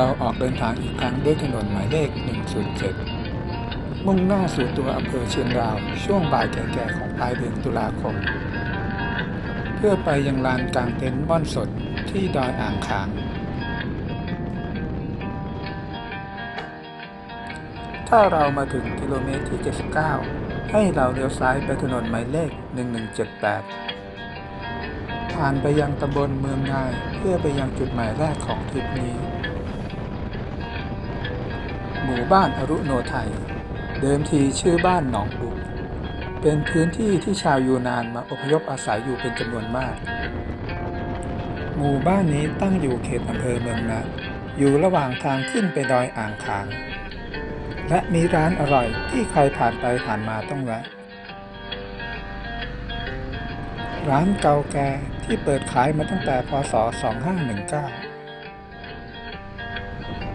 เราออกเดินทางอีกครั้งด้วยถนนหมายเลข 107 มุ่งหน้าสู่ตัวอำเภอเชียงดาว ช่วงบ่ายแก่ๆของปลายเดือนตุลาคม เพื่อไปยังลานกลางเต็นท์ม่อนสดที่ดอยอ่างขาง ถ้าเรามาถึงกิโลเมตรที่ 79 ให้เราเลี้ยวซ้ายไปถนนหมายเลข 1178 ผ่านไปยังตำบลเมืองงายเพื่อไปยังจุดหมายแรกของทริปนี้ หมู่บ้านอรุโนไทย เดิมทีชื่อบ้านหนองบุกเป็นพื้นที่ที่ชาวยูนานมาอพยพอาศัยอยู่เป็นจำนวนมาก หมู่บ้านนี้ตั้งอยู่เขตอำเภอเมืองนะอยู่ระหว่างทางขึ้นไปดอยอ่างขาง และมีร้านอร่อยที่ใครผ่านไปผ่านมาต้องแวะร้านเก่าแก่ที่เปิดขายมาตั้งแต่พศ 2519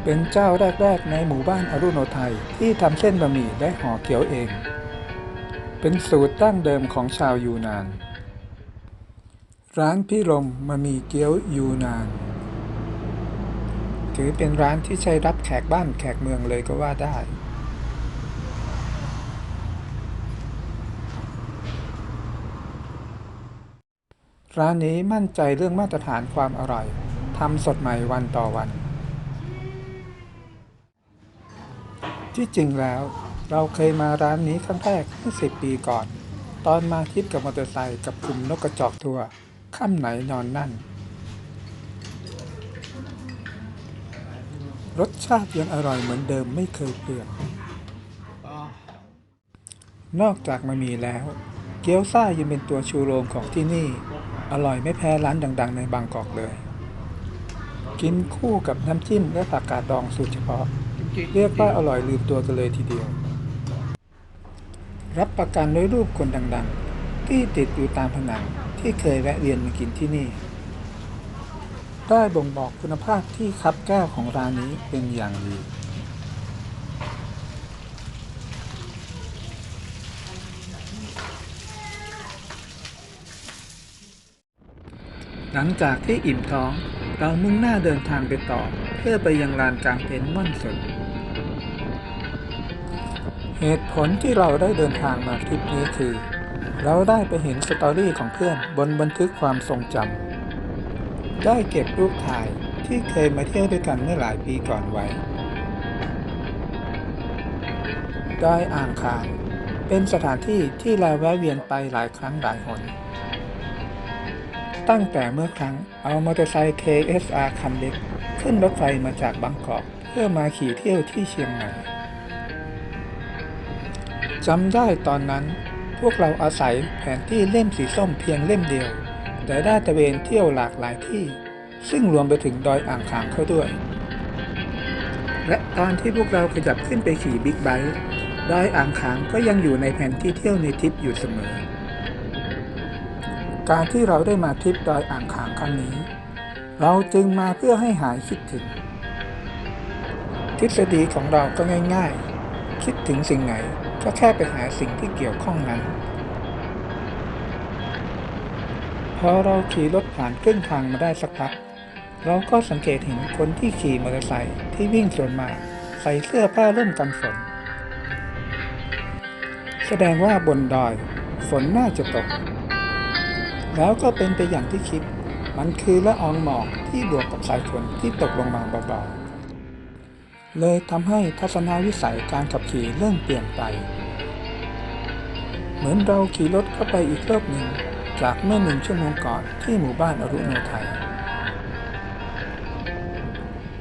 เป็นเจ้าแรก ๆ ในหมู่บ้านอรุโนไทยที่ทำเส้นบะหมี่และห่อเกี๊ยวเอง เป็นสูตรดั้งเดิมของชาวยูนาน ร้านพี่ลมบะหมี่เกี๊ยวยูนาน ถือเป็นร้านที่ใช้รับแขกบ้านแขกเมืองเลยก็ว่าได้ร้านนี้มั่นใจเรื่องมาตรฐานความอร่อย ทำสดใหม่วันต่อวัน ที่จริงแล้ว เราเคยมาร้านนี้ครั้งแรกเมื่อสิบปีก่อน ตอนมาทริปกับมอเตอร์ไซค์กับกลุ่มนกกระจอกทัวร์ค่ำไหนนอนนั่น รสชาติยังอร่อยเหมือนเดิมไม่เคยเปลี่ยนนอกจากมามีแล้ว เกี๊ยวซ่ายังเป็นตัวชูโรงของที่นี่ อร่อยไม่แพ้ร้านดัง ๆ ในบางกอกเลย กินคู่กับน้ำจิ้มและผักกาดดองสูตรเฉพาะ เรียกว่าอร่อยลืมตัวกันเลยทีเดียว รับประกันด้วยรูปคนดังๆ ที่ติดอยู่ตามผนังที่เคยแวะเวียนมากินที่นี่ ได้บ่งบอกคุณภาพที่คับแก้วของร้านนี้เป็นอย่างดีหลังจากที่อิ่มท้อง เรามุ่งหน้าเดินทางไปต่อ เพื่อไปยังลานกลางเต็นท์ม่อนสน เหตุผลที่เราได้เดินทางมาทริปนี้คือ เราได้ไปเห็นสตอรี่ของเพื่อนบนบันทึกความทรงจำได้เก็บรูปถ่ายที่เคยมาเที่ยวด้วยกันเมื่อหลายปีก่อนไว้ได้อ่างคางเป็นสถานที่ที่เราแวะเวียนไปหลายครั้งหลายหน ตั้งแต่เมื่อครั้งเอามอเตอร์ไซค์ KSR คันเล็ก ขึ้นรถไฟมาจากบางกอกเพื่อมาขี่เที่ยวที่เชียงใหม่ จำได้ตอนนั้นพวกเราอาศัยแผนที่เล่มสีส้มเพียงเล่มเดียว แต่ได้ตะเวนเที่ยวหลากหลายที่ ซึ่งรวมไปถึงดอยอ่างขางเข้าด้วย และตอนที่พวกเราขยับขึ้นไปขี่บิ๊กไบค์ดอยอ่างขางก็ยังอยู่ในแผนที่เที่ยวในทริปอยู่เสมอ การที่เราได้มาทริปดอยอ่างขางครั้งนี้ เราจึงมาเพื่อให้หายคิดถึง ทฤษฎีของเราก็ง่าย ๆ คิดถึงสิ่งไหน ก็แค่ไปหาสิ่งที่เกี่ยวข้องนั้น พอเราขี่รถผ่านครึ่งทางมาได้สักพัก เราก็สังเกตเห็นคนที่ขี่มอเตอร์ไซค์ที่วิ่งสวนมาใส่เสื้อผ้าร่มกันฝน แสดงว่าบนดอยฝนน่าจะตก แล้วก็เป็นไปอย่างที่คิด มันคือละอองหมอกที่บวกกับสายฝนที่ตกลงมาเบาๆ เลยทำให้ทัศนวิสัยการขับขี่เริ่มเปลี่ยนไป เหมือนเราขี่รถเข้าไปอีกรอบหนึ่ง จากเมื่อหนึ่งชั่วโมงก่อนที่หมู่บ้านอรุโนไทย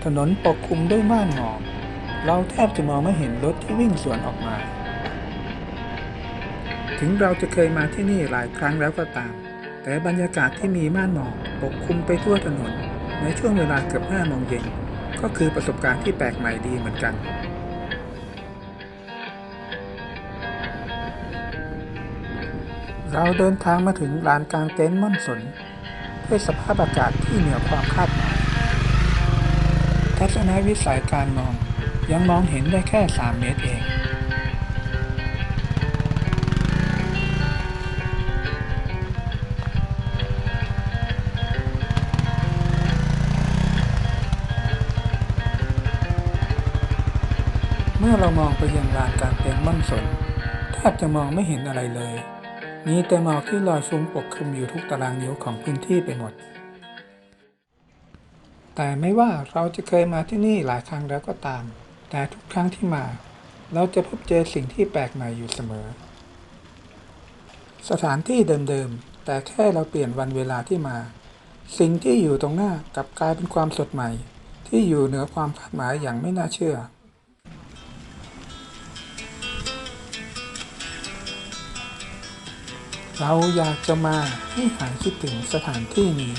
ถนนปกคลุมด้วยม่านหมอกเราแทบจะมองไม่เห็นรถที่วิ่งสวนออกมา ถึงเราจะเคยมาที่นี่หลายครั้งแล้วก็ตาม แต่บรรยากาศที่มีม่านหมอกปกคลุมไปทั่วถนนในช่วงเวลาเกือบ5โมงเย็น ก็คือประสบการณ์ที่แปลกใหม่ดีเหมือนกันเราเดินทางมาถึงลานกลางเต็นท์ม่อนสนด้วยสภาพอากาศที่เหนือความคาดหมายทัศนวิสัยการมองยังมองเห็นได้แค่ 3 เมตรเอง มื่อเรามองไปยังลานกลารเต็นท์ม่อนสนแทบจะมองไม่เห็นอะไรเลย มีแต่หมอกที่ลอยฟุ้งปกคลุมอยู่ทุกตารางนิ้วของพื้นที่ไปหมด แต่ไม่ว่าเราจะเคยมาที่นี่หลายครั้งแล้วก็ตาม แต่ทุกครั้งที่มา เราจะพบเจอสิ่งที่แปลกใหม่อยู่เสมอ สถานที่เดิมๆ แต่แค่เราเปลี่ยนวันเวลาที่มา สิ่งที่อยู่ตรงหน้ากลับกลายเป็นความสดใหม่ ที่อยู่เหนือความคาดหมายอย่างไม่น่าเชื่อ เราอยากจะมาให้หายคิดถึงสถานที่นี้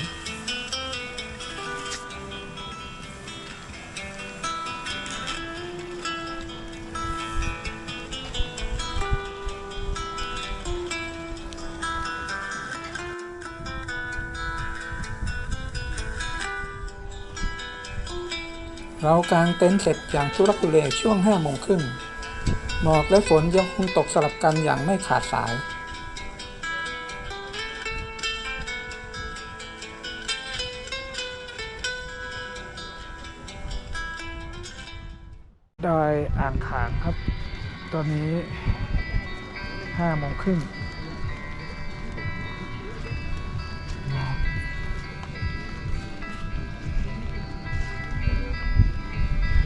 เรากางเต็นท์เสร็จอย่างทุรักุเลช่วงห้าโมงครึ่งหมอกและฝนยังคงตกสลับกันอย่างไม่ขาดสาย ตอนนี้ห้าโมงครึ่ง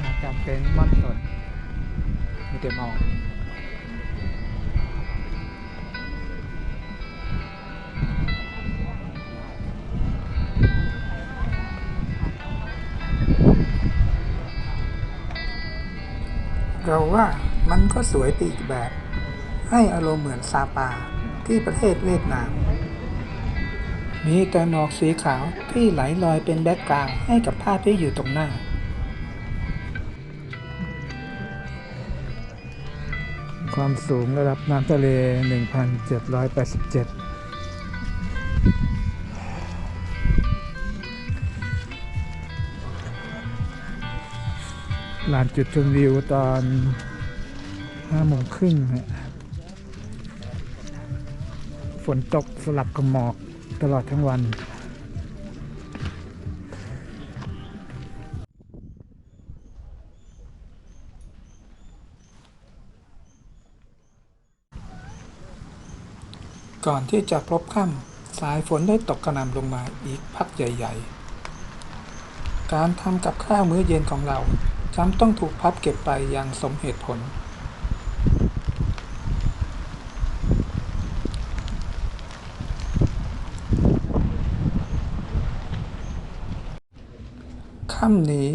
ลากางเต็นท์ม่อนสนมีแต่หมอกเราว่า ก็สวยไปอีกแบบ ให้อารมณ์เหมือนซาปาที่ประเทศเวียดนาม มีแต่หมอกสีขาวที่ไหลลอยเป็นแบ็กกราวด์ให้กับภาพที่อยู่ตรงหน้า ความสูงระดับน้ำทะเล 1,787ลานจุดชมวิวตอน 5โมงครึ่งฮะฝนตกสลับกับหมอกตลอดทั้งวัน ก่อนที่จะพบค่ำสายฝนได้ตกกระหน่ำลงมาอีกพักใหญ่ ๆ การทำกับข้าวมื้อเย็นของเราจำต้องถูกพับเก็บไปอย่างสมเหตุผล ค่ำนี้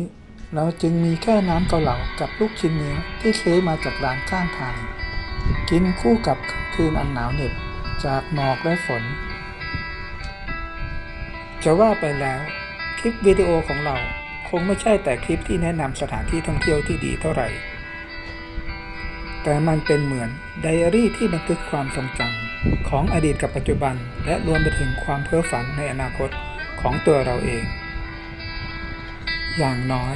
เราจึงมีแค่น้ำเกาเหลากับลูกชิ้นเนื้อที่ซื้อมาจากร้านข้างทาง กินคู่กับคืนอันหนาวเหน็บจากหมอกและฝน จะว่าไปแล้ว คลิปวิดีโอของเราคงไม่ใช่แต่คลิปที่แนะนำสถานที่ท่องเที่ยวที่ดีเท่าไหร่ แต่มันเป็นเหมือนไดอารี่ที่บันทึกความทรงจำของอดีตกับปัจจุบัน และรวมไปถึงความเพ้อฝันในอนาคตของตัวเราเอง อย่างน้อย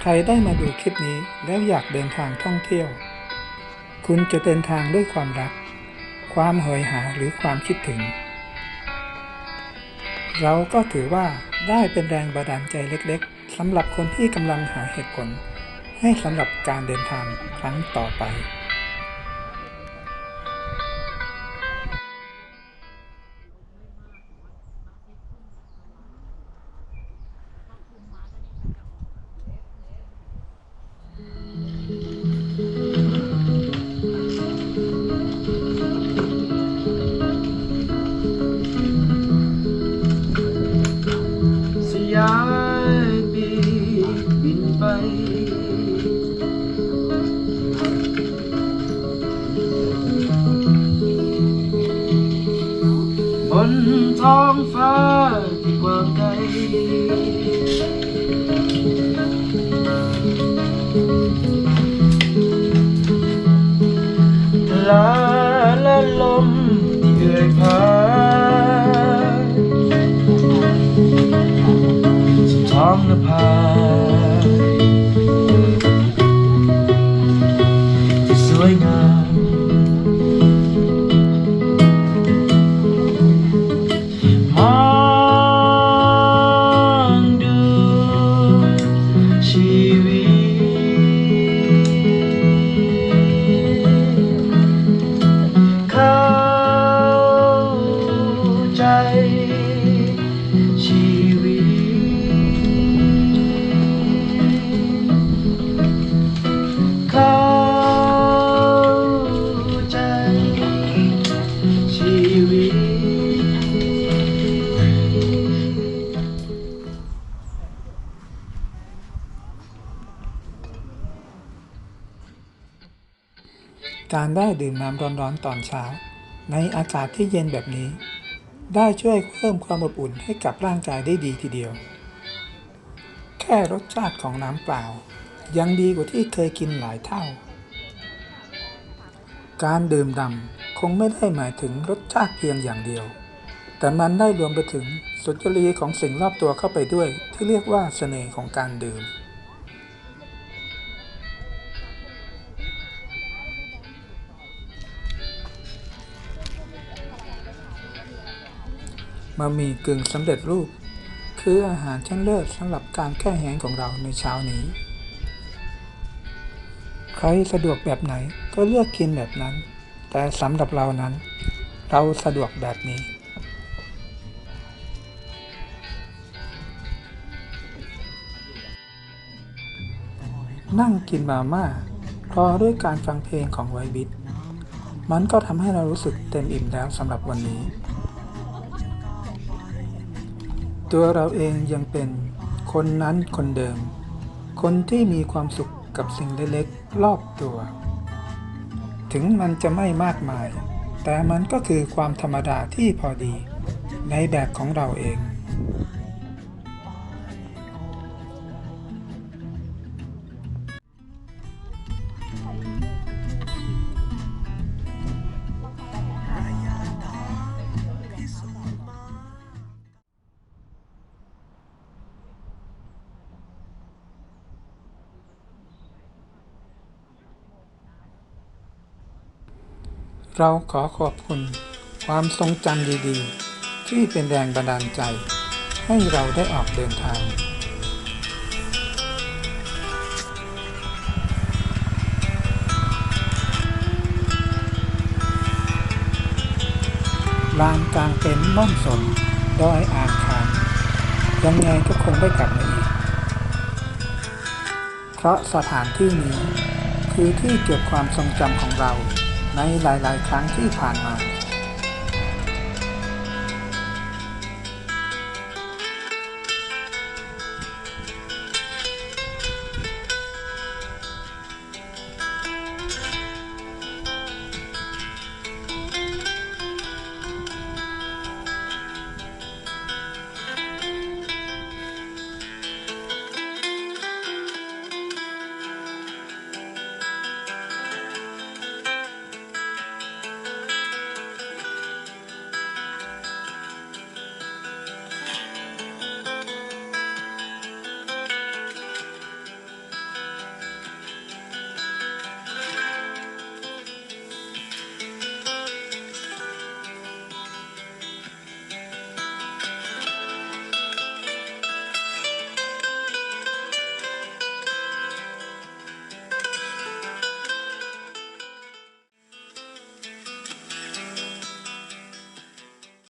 ใครได้มาดูคลิปนี้แล้วอยากเดินทางท่องเที่ยว คุณจะเดินทางด้วยความรัก ความเหยหาหรือความคิดถึง เราก็ถือว่าได้เป็นแรงบันดาลใจเล็กๆสำหรับคนที่กำลังหาเหตุผล ให้สำหรับการเดินทางครั้งต่อไป ท้องฟ้าที่กว้างไกลลาและลมที่เอ่ยพานสุดท้องนภา การได้ดื่มน้ำร้อนๆตอนเช้า ในอากาศที่เย็นแบบนี้ ได้ช่วยเพิ่มความอบอุ่นให้กับร่างกายได้ดีทีเดียว แค่รสชาติของน้ำเปล่า ยังดีกว่าที่เคยกินหลายเท่า การดื่มดำคงไม่ได้หมายถึงรสชาติเพียงอย่างเดียว แต่มันได้รวมไปถึงสุนทรีของสิ่งรอบตัวเข้าไปด้วยที่เรียกว่าเสน่ห์ของการดื่ม บะหมี่กึ่งสำเร็จรูป คืออาหารชั้นเลิศสำหรับการแก้แห้งของเราในเช้านี้ ใครสะดวกแบบไหนก็เลือกกินแบบนั้น แต่สำหรับเรานั้น เราสะดวกแบบนี้ นั่งกินมาม่าพอด้วยการฟังเพลงของไวบิทมันก็ทำให้เรารู้สึกเต็มอิ่มแล้วสำหรับวันนี้ ตัวเราเองยังเป็นคนนั้นคนเดิม คนที่มีความสุขกับสิ่งเล็กๆรอบตัว ถึงมันจะไม่มากมาย แต่มันก็คือความธรรมดาที่พอดี ในแบบของเราเอง เราขอขอบคุณความทรงจำดีๆ ที่เป็นแรงบันดาลใจ ให้เราได้ออกเดินทาง ลานกลางเต็นท์ม่อนสนดอยอ่างขางยังไงก็คงได้กลับมาอีก เพราะสถานที่นี้คือที่เก็บความทรงจำของเรา ในหลาย ๆ ครั้งที่ผ่านมา